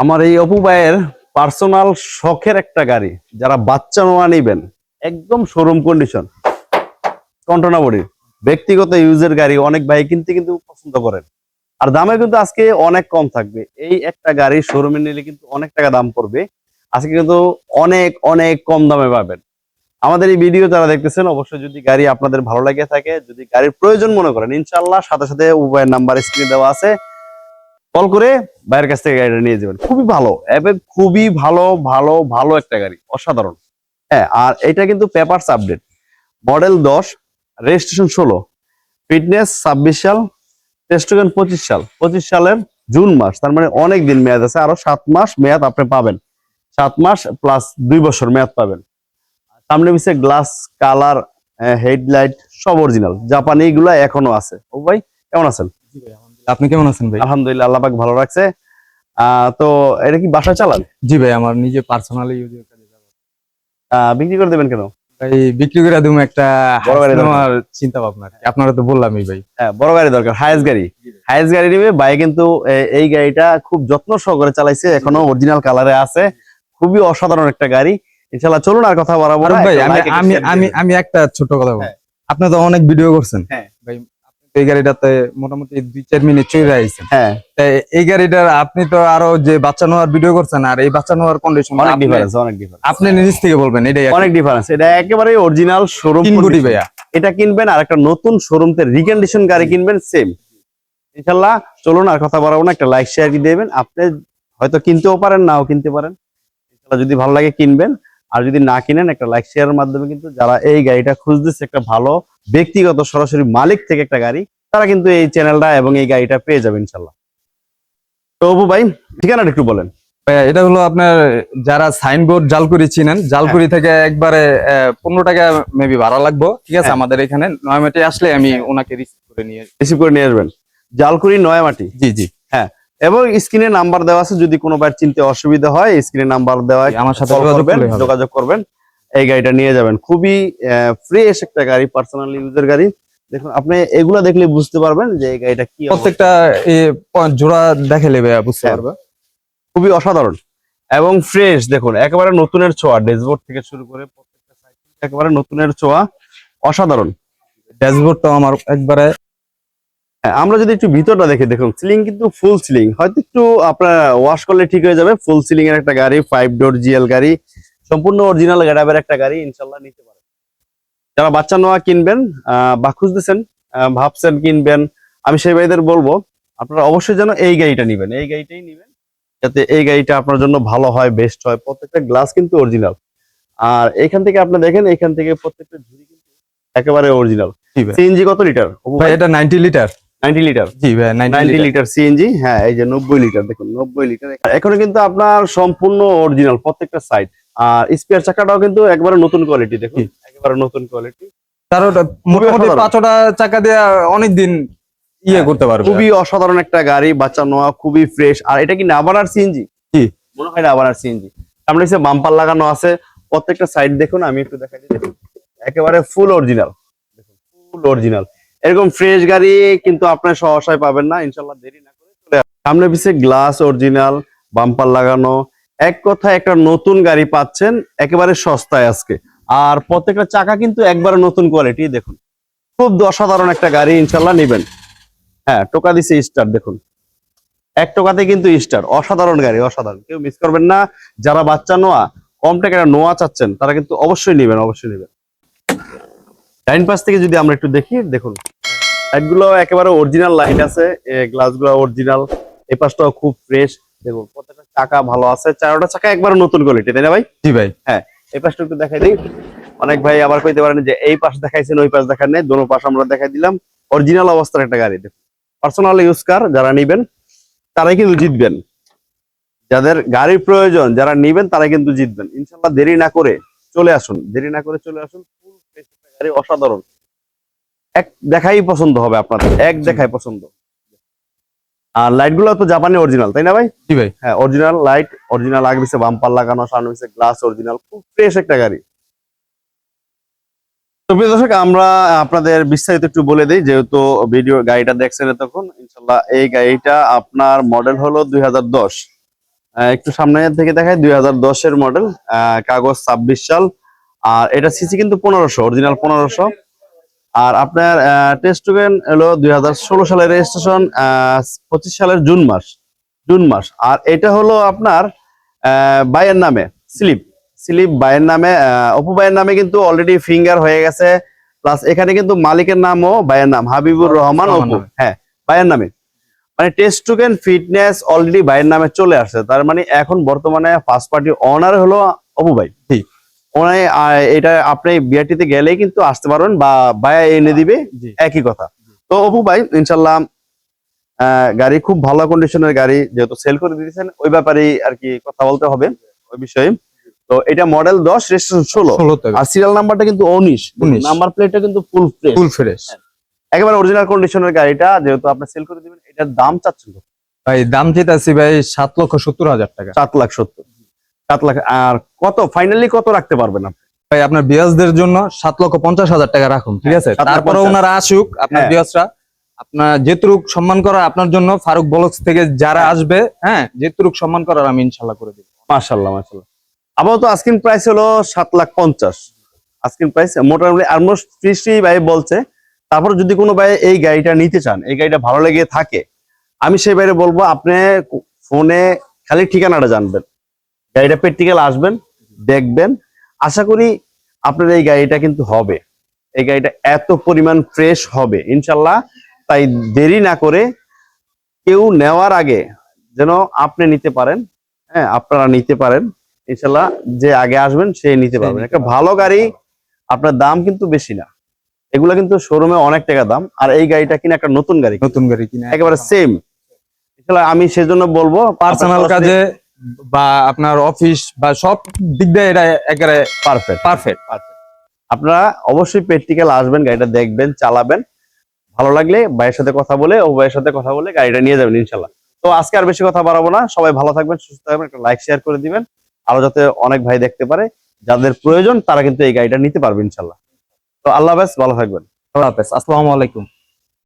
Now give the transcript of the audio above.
আমার এই অপু ভাইয়ের পার্সোনাল শখের একটা গাড়ি, যারা বাচ্চা নোয়া নিবেন, একদম শোরুম কন্ডিশন কন্টনা বডির ব্যক্তিগত ইউজের গাড়ি, অনেক ভাই কিনতে কিন্তু পছন্দ করেন। আর দামে কিন্তু আজকে অনেক কম থাকবে। এই একটা গাড়ি শোরুমে নিলে কিন্তু অনেক টাকা দাম পড়বে। আজকে কিন্তু অনেক অনেক কম দামে পাবেন। আমাদের এই ভিডিও যারা দেখতেছেন, অবশ্যই যদি গাড়ি আপনাদের ভালো লাগে থাকে, যদি গাড়ির প্রয়োজন মনে করেন ইনশাল্লাহ সাথে সাথে উভয়ের নাম্বার স্ক্রিনে দেওয়া আছে। কল করে বাইরের কাছ থেকে গাড়িটা নিয়ে যাবেন। খুবই ভালো। এবং খুবই ভালো ভালো ভালো একটা গাড়ি। অসাধারণ। হ্যাঁ আর এটা কিন্তু পেপারস আপডেট। মডেল দশ, রেজিস্ট্রেশন ষোলো। ফিটনেস ছাব্বিশ সাল টেস্টোগেন পঁচিশ সাল। পঁচিশ সালের জুন মাস, তার মানে অনেক দিন মেয়াদ আছে। আরও সাত মাস মেয়াদ আপনি পাবেন। সাত মাস প্লাস দুই বছর মেয়াদ পাবেন। সামনে পিছিয়ে গ্লাস কালার হেডলাইট সব অরিজিনাল জাপানি গুলা এখনও আছে। ও ভাই, কেমন আছেন? আপনি কেমন আছেন ভাই? আলহামদুলিল্লাহ আল্লাহ পাক ভালো রাখছে। তো এটা কি বাসা চালান? জি ভাই আমার নিজে পার্সোনালি ইউজের কাজে যাব। বিক্রি করে দেবেন কেন? ভাই বিক্রি করে দিম একটা বড় গাড়ি আমার চিন্তা ভাবনা আপনারা তো বললামই ভাই। হ্যাঁ বড় গাড়ি দরকার হায়েস্ট গাড়ি। হায়েস্ট গাড়ি নিবে। ভাই কিন্তু এই গাড়িটা খুব যত্ন সহকারে চালাইছে। এখনও অরিজিনাল কালারে আছে। খুবই অসাধারণ একটা গাড়ি। ইনশাল্লাহ চলুন আর কথা বাড়াবো। না ভাই আমি আমি আমি একটা ছোট কথা বলব হ্যাঁ। আপনি তো অনেক ভিডিও করছেন। হ্যাঁ। ভাই এই গাড়িটাতে মোটামুটি দুই চার মিনিট চলে আইছেন হ্যাঁ। তাই এই গাড়িটার আপনি তো আরও যে বাচ্চা নেওয়ার ভিডিও করছেন আর এই বাচ্চা নেওয়ার কন্ডিশন অনেক ডিফারেন্স অনেক ডিফারেন্স আপনি নিজ থেকে বলবেন এটাই অনেক ডিফারেন্স এটা একেবারে অরিজিনাল শোরুম কোটি ভাইয়া। এটা কিনবেন আর একটা নতুন শোরুম তে রিকন্ডিশন গাড়ি কিনবেন সেম ইনশাল্লাহ চলুন আর কথা বাড়াবো না একটা লাইক শেয়ার কি দেবেন। আপনি হয়তো কিনতেও পারেন নাও কিনতে পারেন। ইনশাল্লাহ যদি ভালো লাগে কিনবেন আর যদি না কিনেন একটা লাইক শেয়ারের মাধ্যমে কিন্তু যারা এই গাড়িটা খুঁজতেছে একটা ভালো ব্যক্তিগত সরাসরি মালিক থেকে একটা গাড়ি তারা কিন্তু এই চ্যানেলটা এবং এই গাড়িটা পেয়ে যাবে ইনশাল্লাহ তো অপু ভাই ঠিকানাটা একটু বলেন। এটা হলো আপনার যারা সাইনবোর্ড জালকুড়ি চিনেন জালকুড়ি থেকে একবারে পনেরো টাকা মেবি ভাড়া লাগবো। ঠিক আছে হ্যাঁ। আমাদের এখানে নয়মাটি আসলে আমি ওনাকে রিসিভ করে নিয়ে রিসিভ করে নিয়ে আসবেন। জালকুড়ি নয়ামাটি? জি জি। হ্যাঁ। এবং স্ক্রিনে নাম্বার দেওয়া আছে যদি কোনো বার চিনতে অসুবিধা হয় স্ক্রিনে নাম্বার দেওয়া আমার সাথে যোগাযোগ করবেন, এই গাড়িটা নিয়ে যাবেন। খুবই ফ্রেশ একটা গাড়ি পার্সোনাল ইউজের গাড়ি। দেখুন আপনি এগুলা দেখলে বুঝতে পারবেন যে এই গাড়িটা কি। প্রত্যেকটা জোড়া দেখে নেবে বুঝতে হ্যাঁ। পারবে। খুবই অসাধারণ। এবং ফ্রেশ দেখুন একেবারে নতুনের ছোঁয়া। ড্যাশবোর্ড থেকে শুরু করে প্রত্যেকটা সাইড একেবারে নতুনের ছোঁয়া। অসাধারণ। ড্যাশবোর্ডটাও আমার একবারে হ্যাঁ, আমরা যদি একটু ভিতরটা দেখে দেখুন সিলিং কিন্তু ফুল সিলিং হয়তো একটু আপনার ওয়াশ করলে ঠিক হয়ে যাবে। ফুল সিলিং এর একটা গাড়ি ফাইভ ডোর জিএল গাড়ি। সম্পূর্ণ অরিজিনাল গ্যাডাবের একটা গাড়ি ইনশাল্লাহ নিতে পারেন যারা বাচ্চা নোয়া কিনবেন আহ, বা খুঁজতেছেন ভাবছেন কিনবেন আমি সেই ভাইদের বলব আপনারা অবশ্যই যেন এই গাড়িটা নিবেন। এই গাড়িটাই নিবেন যাতে এই গাড়িটা আপনার জন্য ভালো হয় বেস্ট হয় প্রত্যেকটা গ্লাস কিন্তু অরিজিনাল আর এখান থেকে আপনি দেখেন এখান থেকে প্রত্যেকটা ঝুড়ি কিন্তু একেবারে অরিজিনাল সিএনজি কত লিটার ভাই এটা নাইনটি লিটার নাইনটি লিটার জি ভাই ninety ninety litre litre CNG হ্যাঁ এই যে নব্বই লিটার দেখুন নব্বই লিটার এখানে কিন্তু আপনার সম্পূর্ণ অরিজিনাল প্রত্যেকটা সাইড আর স্পেয়ার চাকাটাও কিন্তু একবারে নতুন কোয়ালিটি দেখুন। একেবারে নতুন কোয়ালিটি তার ওটা মোটামুটি অসাধারণ। পাঁচটা চাকা দিয়ে অনেক দিন ইয়ে হ্যাঁ, করতে পারবে। খুবই অসাধারণ একটা গাড়ি বাচ্চা নোয়া খুবই ফ্রেশ আর এটা কি নাবানার সিএনজি জি। মনে হয় নাবানার সিএনজি সামনে হচ্ছে বাম্পার লাগানো আছে। প্রত্যেকটা সাইড দেখুন আমি একটু দেখাই দিই। দেখুন একেবারে ফুল অরিজিনাল দেখুন ফুল অরিজিনাল এরকম ফ্রেশ গাড়ি কিন্তু আপনার সহসায় পাবেন না। ইনশাল্লাহ দেরি না করে চলে সামনে পিছে গ্লাস অরিজিনাল বাম্পার লাগানো। এক কথায় একটা নতুন গাড়ি পাচ্ছেন, একেবারে সস্তায় আজকে। আর প্রত্যেকটা চাকা কিন্তু একবারে নতুন কোয়ালিটি দেখুন। খুব অসাধারণ একটা গাড়ি ইনশাল্লাহ নিবেন। হ্যাঁ টোকা দিছে স্টার, দেখুন। এক টোকাতে কিন্তু স্টার, অসাধারণ গাড়ি, অসাধারণ। কেউ মিস করবেন না। যারা বাচ্চা নোয়া, কম টাকার নোয়া চাচ্ছেন, তারা কিন্তু অবশ্যই নেবেন অবশ্যই নেবেন। ডাইন পাশ থেকে যদি আমরা একটু দেখি, দেখুন। লাইটগুলো একেবারে অরিজিনাল লাইট আছে গ্লাসগুলো অরিজিনাল এই পাশটাও খুব ফ্রেশ দেখুন। চাকা ভালো আছে। চারোটা চাকা একবারে নতুন কোয়ালিটি তাই না ভাই? জি ভাই। হ্যাঁ এই পাশটা একটু দেখাই দিই। অনেক ভাই আবার কইতে পারেন যে এই পাশ দেখাইছেন ওই পাশ দেখান নেই দোনো পাশ আমরা দেখাই দিলাম। অরিজিনাল অবস্থার একটা গাড়ি। পার্সোনাল ইউজ কার যারা নিবেন তারাই কিন্তু জিতবেন। যাদের গাড়ির প্রয়োজন যারা নিবেন তারাই কিন্তু জিতবেন। ইনশাল্লাহ দেরি না করে চলে আসুন। দেরি না করে চলে আসুন ফুল গাড়ি অসাধারণ। এক দেখাই পছন্দ হবে আপনাদের এক দেখাই পছন্দ। আর লাইটগুলো তো জাপানি অরিজিনাল তাই না ভাই? জি ভাই। হ্যাঁ অরিজিনাল লাইট অরিজিনাল আগে পিছে বাম্পার লাগানো সামনে পিছে গ্লাস অরিজিনাল খুব ফ্রেশ একটা গাড়ি। তো প্রিয় দর্শক আমরা আপনাদের বিস্তারিত একটু বলে দিই যেহেতু ভিডিও গাড়িটা দেখছেন তখন ইনশাল্লাহ এই গাড়িটা আপনার মডেল হলো দুই একটু সামনে থেকে দেখায় দুই হাজার দশের মডেল কাগজ ছাব্বিশ সাল আর এটা সিসি কিন্তু পনেরোশো অরিজিনাল পনেরোশো। আর আপনার টেস্ট টুকেন হলো দুই হাজার ষোলো সালের রেজিস্ট্রেশন পঁচিশ সালের জুন মাস জুন মাস। আর এটা হলো আপনার বাইয়ের নামে স্লিপ। স্লিপ বাইয়ের নামে অপু বাইয়ের নামে কিন্তু অলরেডি ফিঙ্গার হয়ে গেছে। প্লাস এখানে কিন্তু মালিকের নামও বাইয়ের নাম হাবিবুর রহমান অপু। হ্যাঁ বাইয়ের নামে। মানে টেস্ট টুকেন ফিটনেস অলরেডি বাইয়ের নামে চলে আসছে। তার মানে এখন বর্তমানে ফার্স্ট পার্টি অনার হলো অপু ভাই। ঠিক। এটা আপনি বিআরটিতে গেলেই কিন্তু আসতে পারবেন বা ভাইয়া এনে দিবে একই কথা। তো অপু ভাই ইনশাল্লাহ গাড়ি খুব ভালো কন্ডিশনের গাড়ি যেহেতু সেল করে দিয়েছেন ওই ব্যাপারেই আর কি কথা বলতে হবে ওই বিষয়ে। তো এটা মডেল দশ রেজিস্ট্রেশন ষোলো। আর সিরিয়াল নাম্বারটা কিন্তু উনিশ। 19 নাম্বার প্লেটটা কিন্তু ফুল ফ্রেশ ফুল ফ্রেশ একেবারে অরিজিনাল কন্ডিশনের গাড়িটা যেহেতু আপনি সেল করে দিবেন এটার দাম চাচ্ছেন? ভাই দাম চেতাছি ভাই সাত লক্ষ সত্তর হাজার টাকা। সাত লাখ সত্তর। সাত লাখ আর কত ফাইনালি কত রাখতে পারবেন আপনি? ভাই আপনার বিয়াসদের জন্য সাত লক্ষ পঞ্চাশ হাজার টাকা রাখুন ঠিক আছে? তারপরে ওনারা আসুক আপনার হ্যাঁ। বিয়াসরা আপনার যেতুরুক সম্মান করা আপনার জন্য ফারুক বলক্স থেকে যারা আসবে হ্যাঁ যেতুরুক সম্মান করার আমি ইনশাল্লাহ করে দিব। মাশাল্লাহ মাশাল্লাহ। আপাতত আস্কিন প্রাইস হলো সাত লাখ পঞ্চাশ। আস্কিন প্রাইস মোটামুটি অলমোস্ট ফ্রি ফ্রি ভাই বলছে। তারপর যদি কোনো ভাই এই গাড়িটা নিতে চান এই গাড়িটা ভালো লেগে থাকে আমি সেই বাইরে বলব আপনি ফোনে খালি ঠিকানাটা জানবেন। গাড়িটা প্র্যাকটিক্যাল আসবেন দেখবেন। আশা করি আপনার এই গাড়িটা কিন্তু হবে। এই গাড়িটা এত পরিমাণ ফ্রেশ হবে ইনশাল্লাহ। তাই দেরি না করে কেউ নেওয়ার আগে যেন আপনি নিতে পারেন হ্যাঁ আপনারা নিতে পারেন। ইনশাল্লাহ যে আগে আসবেন সে নিতে পারবেন। একটা ভালো গাড়ি আপনার দাম কিন্তু বেশি না। এগুলা কিন্তু শোরুমে অনেক টাকা দাম। আর এই গাড়িটা কিনা একটা নতুন গাড়ি নতুন গাড়ি কিনে একেবারে সেম আমি সেজন্য বলব পার্সোনাল কাজে বা আপনার অফিস বা সব দিক দিয়ে এটা একেবারে পারফেক্ট পারফেক্ট আপনারা অবশ্যই প্র্যাকটিক্যাল আসবেন, গাড়িটা দেখবেন, চালাবেন। ভালো লাগলে ভাইয়ের সাথে কথা বলে, ও ভাইয়ের সাথে কথা বলে গাড়িটা নিয়ে যাবেন ইনশাল্লাহ। তো আজকে আর বেশি কথা বাড়াবো না। সবাই ভালো থাকবেন, সুস্থ থাকবেন, একটা লাইক শেয়ার করে দিবেন। আরও যাতে অনেক ভাই দেখতে পারে, যাদের প্রয়োজন তারা কিন্তু এই গাড়িটা নিতে পারবে ইনশাল্লাহ। তো আল্লাহ হাফেজ, ভালো থাকবেন। আল্লাহ হাফেজ। আসসালামু আলাইকুম।